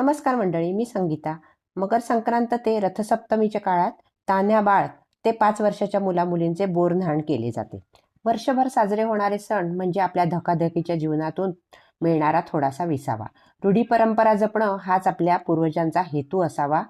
नमस्कार मंडळी मी संगीता. मकर संक्रांत ते रथसप्तमीच्या काळात तान्या बाळ ते पाच वर्षाच्या मुलामुलींचे बोरन्हाण केले जाते. वर्षभर साजरे होणारे सण म्हणजे आपल्या धकाधकीच्या जीवनातून मिळणारा थोडासा विसावा. रूढी परंपरा जपणं हाच आपल्या पूर्वजांचा हेतू असावा.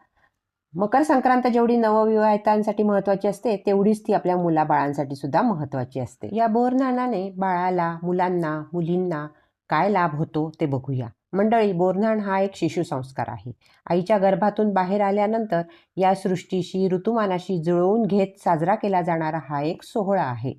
मकर संक्रांत जेवढी नवविवाहितांसाठी महत्वाची असते तेवढीच ती आपल्या मुलाबाळांसाठी सुद्धा महत्वाची असते. या बोरनाणाने बाळाला मुलांना मुलींना काय लाभ होतो ते बघूया. मंडळी बोरन्हाण हा एक शिशु संस्कार आहे. आईच्या गर्भातून बाहेर आल्यानंतर या सृष्टीशी ऋतुमानाशी जुळवून घेत साजरा केला जाणारा हा एक सोहळा आहे.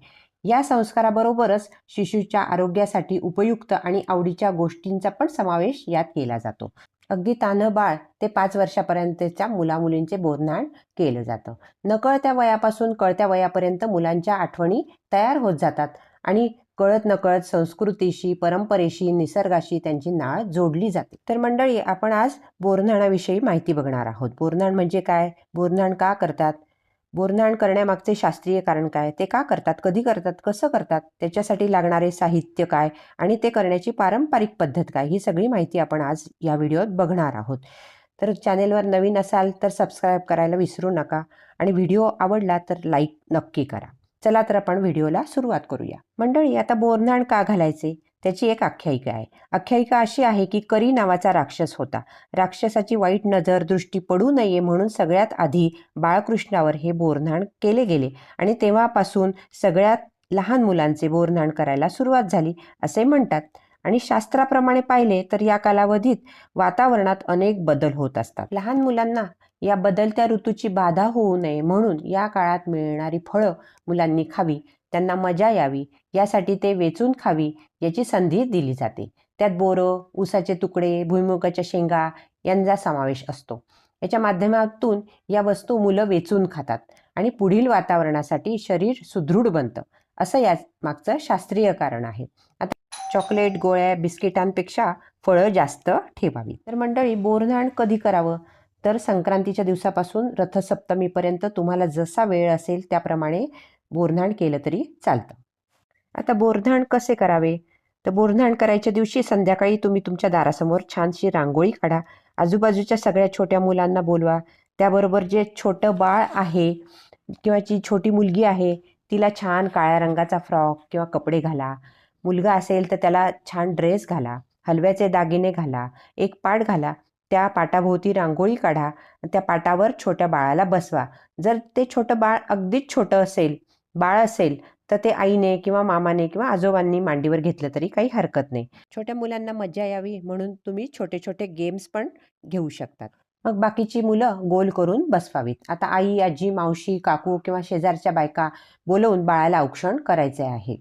या संस्काराबरोबरच शिशूच्या आरोग्यासाठी उपयुक्त आणि आवडीच्या गोष्टींचा पण समावेश यात केला जातो. अगदी तानं बाळ ते पाच वर्षापर्यंतच्या मुलामुलींचे बोरनाण केलं जातं. नकळत्या वयापासून कळत्या वयापर्यंत मुलांच्या आठवणी तयार होत जातात आणि कळत नकळत संस्कृतीशी परंपरेशी निसर्गाशी त्यांची नाळ जोडली जाते. तर मंडळी आपण आज बोरन्हाणाविषयी माहिती बघणार आहोत. बोरन्हाण म्हणजे काय? बोरन्हाण का करतात? बोरन्हाण करण्यामागचे शास्त्रीय कारण काय? ते का करतात? कधी करतात? कसं करतात? त्याच्यासाठी लागणारे साहित्य काय? आणि ते करण्याची पारंपरिक पद्धत काय? ही सगळी माहिती आपण आज या व्हिडिओत बघणार आहोत. तर चॅनेलवर नवीन असाल तर सबस्क्राईब करायला विसरू नका. आणि व्हिडिओ आवडला तर लाईक नक्की करा. चला तर आपण व्हिडिओला सुरुवात करूया. मंडळी आता बोरनाण का घालायचे? त्याची एक आख्यायिका आहे. आख्यायिका अशी आहे की करी नावाचा राक्षस होता. राक्षसाची वाईट नजर दृष्टी पडू नये म्हणून सगळ्यात आधी बाळकृष्णावर हे बोरनाण केले गेले आणि तेव्हापासून सगळ्यात लहान मुलांचे बोरनाण करायला सुरुवात झाली असे म्हणतात. आणि शास्त्राप्रमाणे पाहिले तर या कालावधीत वातावरणात अनेक बदल होत असतात. लहान मुलांना या बदलत्या ऋतूची बाधा होऊ नये म्हणून या काळात मिळणारी फळं मुलांनी खावी त्यांना मजा यावी यासाठी ते वेचून खावी याची संधी दिली जाते. त्यात बोरं ऊसाचे तुकडे भुईमुगाच्या शेंगा यांचा समावेश असतो. याच्या माध्यमातून या वस्तू मुलं वेचून खातात आणि पुढील वातावरणासाठी शरीर सुदृढ बनतं असं या मागचं शास्त्रीय कारण आहे. आता चॉकलेट गोळ्या बिस्किटांपेक्षा फळं जास्त ठेवावी तर मंडळी बोरधाण कधी करावं? तर संक्रांतीच्या दिवसापासून रथसप्तमीपर्यंत तुम्हाला जसा वेळ असेल त्याप्रमाणे बोरधाण केलं तरी चालतं. आता बोरधाण कसे करावे? तर बोरधाण करायच्या दिवशी संध्याकाळी तुम्ही तुमच्या दारासमोर छानशी रांगोळी काढा. आजूबाजूच्या सगळ्या छोट्या मुलांना बोलवा. त्याबरोबर जे छोटं बाळ आहे किंवा जी छोटी मुलगी आहे तिला छान काळ्या रंगाचा फ्रॉक किंवा कपडे घाला. मुलगा असेल तर त्याला छान ड्रेस घाला. हलव्याचे दागिने घाला. एक पाट घाला. त्या पाटाभोवती रांगोळी काढा. त्या पाटावर छोट्या बाळाला बसवा. जर ते छोटं बाळ अगदीच छोटं असेल बाळ असेल तर ते आईने किंवा मामाने किंवा आजोबांनी मांडीवर घेतलं तरी काही हरकत नाही. छोट्या मुलांना मज्जा यावी म्हणून तुम्ही छोटे छोटे गेम्स पण घेऊ शकतात. मग बाकीची मुलं गोल करून बसवावीत. आता आई आजी मावशी काकू किंवा शेजारच्या बायका बोलवून बाळाला औक्षण करायचे आहे.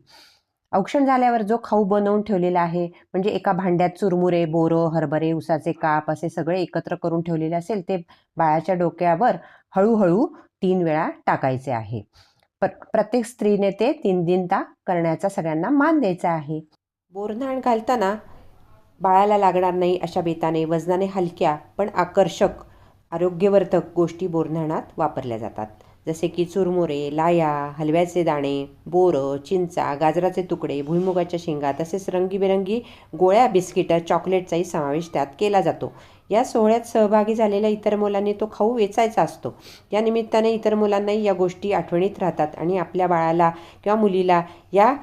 औक्षण झाल्यावर जो खाऊ बनवून ठेवलेला आहे म्हणजे एका भांड्यात चुरमुरे बोरं हरभरे उसाचे काप असे सगळे एकत्र करून ठेवलेले असेल ते बाळाच्या डोक्यावर हळूहळू तीन वेळा टाकायचे आहे. प्रत्येक स्त्रीने ते तीन दिनता करण्याचा सगळ्यांना मान द्यायचा आहे. बोरधाण घालताना बाळाला लागणार नाही अशा बेताने वजनाने हलक्या पण आकर्षक आरोग्यवर्धक गोष्टी बोरधाणात वापरल्या जातात. जसे की चुरमुरे लाया हलव्याचे दाणे बोरं चिंचा गाजराचे तुकडे भुईमुगाच्या शेंगा तसेच रंगीबेरंगी गोळ्या बिस्किटं चॉकलेटचाही समावेश त्यात केला जातो. या सोहळ्यात सहभागी झालेल्या इतर मुलांनी तो खाऊ वेचायचा असतो. या निमित्ताने इतर मुलांनाही या गोष्टी आठवणीत राहतात आणि आपल्या बाळाला किंवा मुलीला या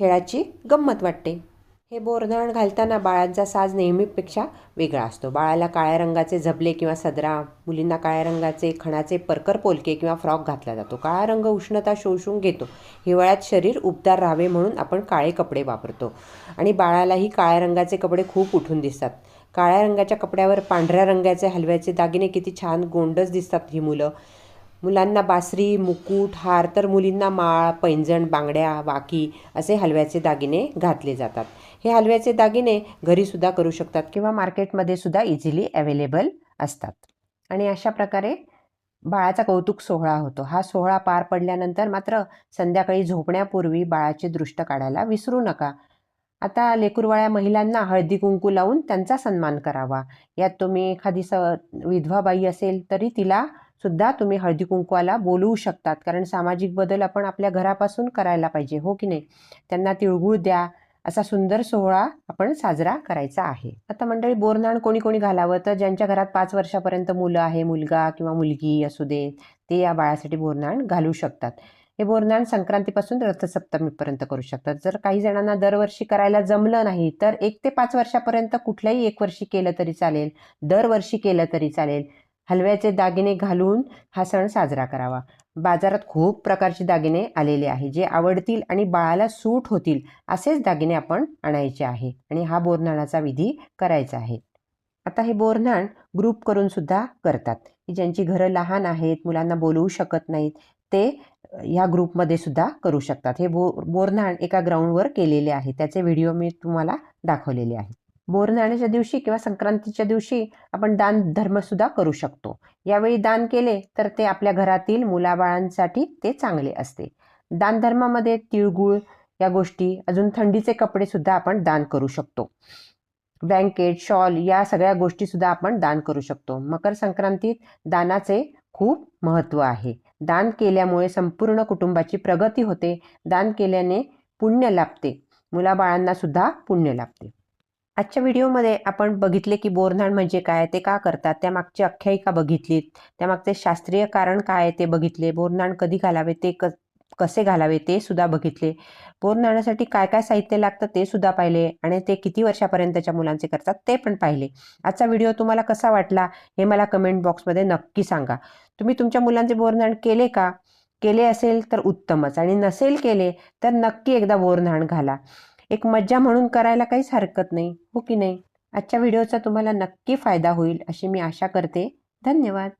खेळाची गंमत वाटते. हे बोरधाण घालताना बाळांचा साज नेहमीपेक्षा वेगळा असतो. बाळाला काळ्या रंगाचे झबले किंवा सदरा मुलींना काळ्या रंगाचे खणाचे परकर पोलके किंवा फ्रॉक घातला जातो. काळा रंग उष्णता शोषून घेतो. हिवाळ्यात शरीर उबदार राहावे म्हणून आपण काळे कपडे वापरतो. आणि बाळालाही काळ्या रंगाचे कपडे खूप उठून दिसतात. काळ्या रंगाच्या कपड्यावर पांढऱ्या रंगाचे हलव्याचे दागिने किती छान गोंडच दिसतात ही मुलं. मुलांना बासरी मुकुट हार तर मुलींना माळ पैंजण बांगड्या वाकी असे हलव्याचे दागिने घातले जातात. हे हलव्याचे दागिने घरीसुद्धा करू शकतात किंवा मार्केटमध्ये सुद्धा इझिली अवेलेबल असतात. आणि अशा प्रकारे बाळाचा कौतुक सोहळा होतो. हा सोहळा पार पडल्यानंतर मात्र संध्याकाळी झोपण्यापूर्वी बाळाचे दृष्ट काढायला विसरू नका. आता लेकुरवाळ्या महिलांना हळदी कुंकू लावून त्यांचा सन्मान करावा. यात तुम्ही एखादी स विधवा बाई असेल तरी तिला सुद्धा तुम्ही हळदी कुंकवाला बोलवू शकतात. कारण सामाजिक बदल आपण आपल्या घरापासून करायला पाहिजे हो की नाही? त्यांना तिळगुळ द्या असा सुंदर सोहळा आपण साजरा करायचा आहे. आता मंडळी बोरनाण कोणी कोणी घालावं? तर ज्यांच्या घरात पाच वर्षापर्यंत मुलं आहे मुलगा किंवा मुलगी असू दे ते या बाळासाठी बोरनाण घालू शकतात. हे बोरनाण संक्रांतीपासून रथसप्तमीपर्यंत करू शकतात. जर काही जणांना दरवर्षी करायला जमलं नाही तर एक ते पाच वर्षापर्यंत कुठल्याही एक वर्षी केलं तरी चालेल दरवर्षी केलं तरी चालेल. हलव्याचे दागिने घालून हा सण साजरा करावा. बाजारात खूप प्रकारचे दागिने आलेले आहे जे आवडतील आणि बाळाला सूट होतील असेच दागिने आपण आणायचे आहे आणि हा बोरनाणाचा विधी करायचा आहे. आता हे बोरनाण ग्रुप करून सुद्धा करतात. की ज्यांची घरं लहान आहेत मुलांना बोलवू शकत नाहीत ते ह्या ग्रुपमध्ये सुद्धा करू शकतात. हे बो बोरनाण एका ग्राउंडवर केलेले आहे. त्याचे व्हिडिओ मी तुम्हाला दाखवलेले आहे. बोरनाण्याच्या दिवशी किंवा संक्रांतीच्या दिवशी आपण दान धर्मसुद्धा करू शकतो. यावेळी दान केले तर ते आपल्या घरातील मुलाबाळांसाठी ते चांगले असते. दानधर्मामध्ये तिळगुळ या गोष्टी अजून थंडीचे कपडे सुद्धा आपण दान करू शकतो. ब्लँकेट शॉल या सगळ्या गोष्टी सुद्धा आपण दान करू शकतो. मकर संक्रांतीत दानाचे खूप महत्त्व आहे. दान केल्यामुळे संपूर्ण कुटुंबाची प्रगती होते. दान केल्याने पुण्य लाभते. मुलाबाळांना सुद्धा पुण्य लाभते. आजच्या व्हिडिओमध्ये आपण बघितले की बोरधाण म्हणजे काय ते का करतात? त्यामागची आख्यायिका बघितलीत. त्यामागचे शास्त्रीय कारण काय ते बघितले. बोरनाण कधी घालावे ते क कसे घालावे ते सुद्धा बघितले. बोरनाण्यासाठी काय काय साहित्य लागतं ते सुद्धा पाहिले आणि ते किती वर्षापर्यंतच्या मुलांचे करतात ते पण पाहिले. आजचा व्हिडिओ तुम्हाला कसा वाटला हे मला कमेंट बॉक्समध्ये नक्की सांगा. तुम्ही तुमच्या मुलांचे बोरनाण केले का? केले असेल तर उत्तमच आणि नसेल केले तर नक्की एकदा बोरनाण घाला. एक मज्जा म्हणून करायला काहीच हरकत नाही. हो की नाही? आजच्या व्हिडिओचा तुम्हाला नक्की फायदा होईल अशी मी आशा करते. धन्यवाद.